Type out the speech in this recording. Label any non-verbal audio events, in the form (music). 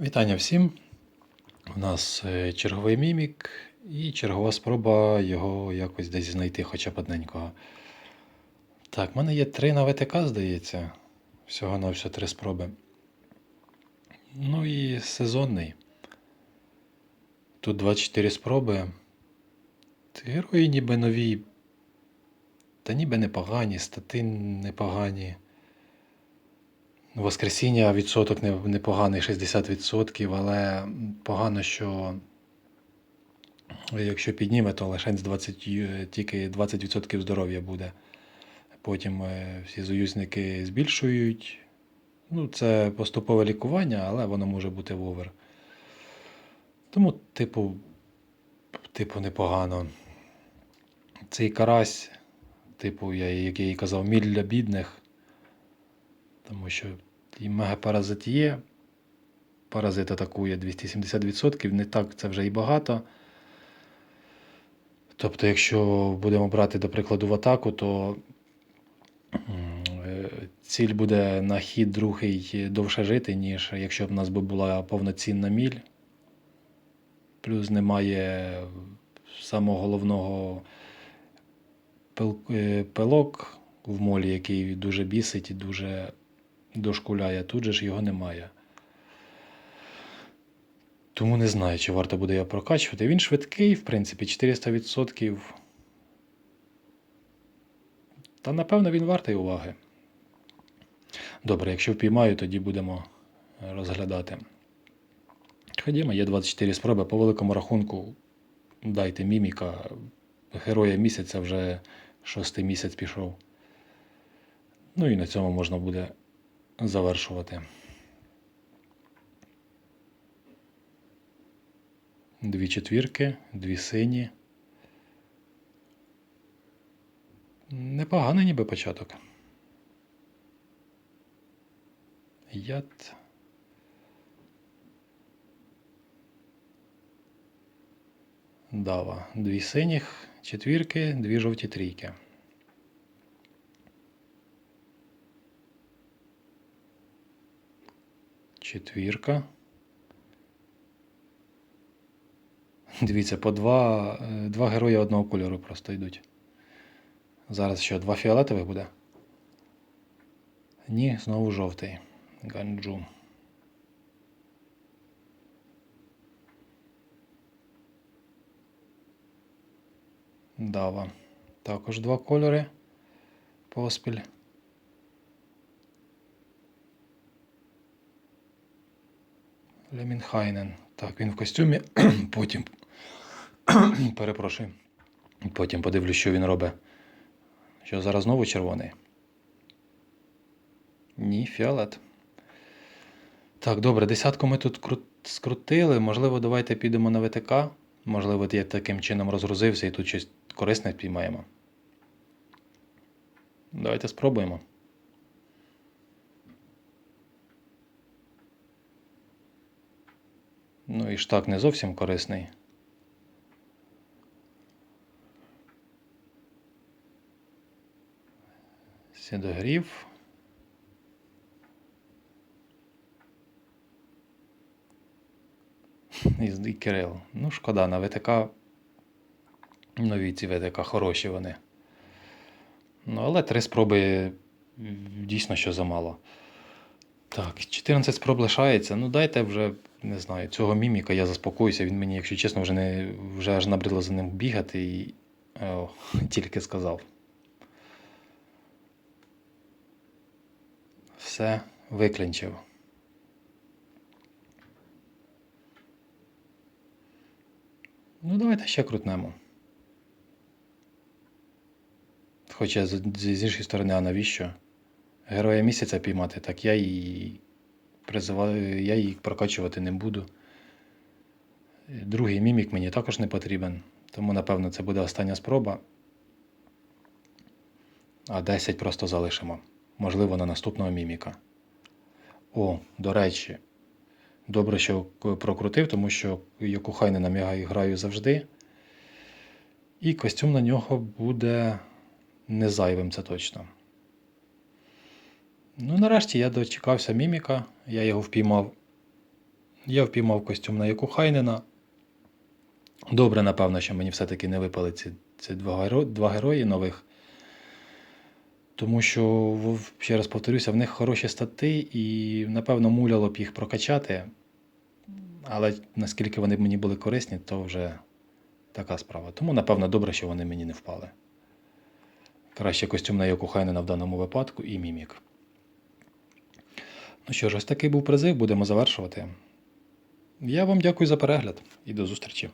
Вітання всім. У нас е, черговий мімік і чергова спроба його якось десь знайти хоча б одненького. Так, в мене є три на ВТК, здається. Всього на все три спроби. Ну і сезонний. Тут 24 спроби. Герої ніби нові. Та ніби непогані, стати непогані. Воскресіння відсоток непоганий 60%, але погано, що якщо підніме, то лише з 20, тільки 20% здоров'я буде. Потім е, всі союзники збільшують. Ну, це поступове лікування, але воно може бути в овер. Тому, типу, типу, непогано. Цей карась, типу, я, як я і казав, міль для бідних. Тому що і мегапаразит є. Паразит атакує 270%, не так це вже і багато. Тобто, якщо будемо брати, до прикладу, в атаку, то е, ціль буде на хід другий довше жити, ніж якщо б у нас була повноцінна міль. Плюс немає самого головного е, пилок в молі, який дуже бісить і дуже дошкуляє. Тут же ж його немає. Тому не знаю, чи варто буде його прокачувати. Він швидкий, в принципі, 400%. Та напевно він вартий уваги. Добре, якщо впіймаю, тоді будемо розглядати. Ходімо, є 24 спроби. По великому рахунку дайте міміка. Героя місяця вже шостий місяць пішов. Ну і на цьому можна буде завершувати. Дві четвірки, дві сині. Непоганий ніби початок. Яд. Дава. Дві синіх, четвірки, дві жовті трійки. Четвірка. Дивіться, по два, е, два герої одного кольору просто йдуть. Зараз що, два фіолетових буде? Ні, знову жовтий. Ганджу. Дава. Також два кольори. Поспіль. Лемінхайнен. Так, він в костюмі. (clears throat) Потім. (clears throat) Перепрошую. Потім подивлюсь, що він робить. Що зараз знову червоний? Ні, фіолет. Так, добре, десятку ми тут скрутили. Можливо, давайте підемо на ВТК. Можливо, я таким чином розгрузився і тут щось корисне піймаємо. Давайте спробуємо. Ну і штак не зовсім корисний. Сідогрів. (laughs) І Кирил. Ну, шкода, на ВТК. Нові ці ВТК хороші вони. Ну, але три спроби дійсно що замало. Так, 14 спроб лишається. Ну, дайте вже, не знаю, цього міміка я заспокоюся. Він мені, якщо чесно, вже не вже аж набридло за ним бігати і о, (laughs) тільки сказав. Все виклінчив. Ну, давайте ще крутнемо. Хоча з, іншої сторони, а навіщо? Героя місяця піймати, так я її призиваю, я її прокачувати не буду. Другий мімік мені також не потрібен, тому, напевно, це буде остання спроба. А 10 просто залишимо. Можливо, на наступного міміка. О, до речі, добре, що прокрутив, тому що я граю завжди. І костюм на нього буде не зайвим, це точно. Ну, нарешті я дочекався міміка, я його впіймав Я впіймав костюм на Якухайнена. Добре, напевно, що мені все-таки не випали ці, ці два, геро, два герої нових. Тому що, ще раз повторюся, в них хороші стати, і, напевно, муляло б їх прокачати. Але наскільки вони мені були корисні, то вже така справа. Тому, напевно, добре, що вони мені не впали. Краще костюм на Йокухайнена в даному випадку і мімік. Ну що ж, ось такий був призив, будемо завершувати. Я вам дякую за перегляд і до зустрічі.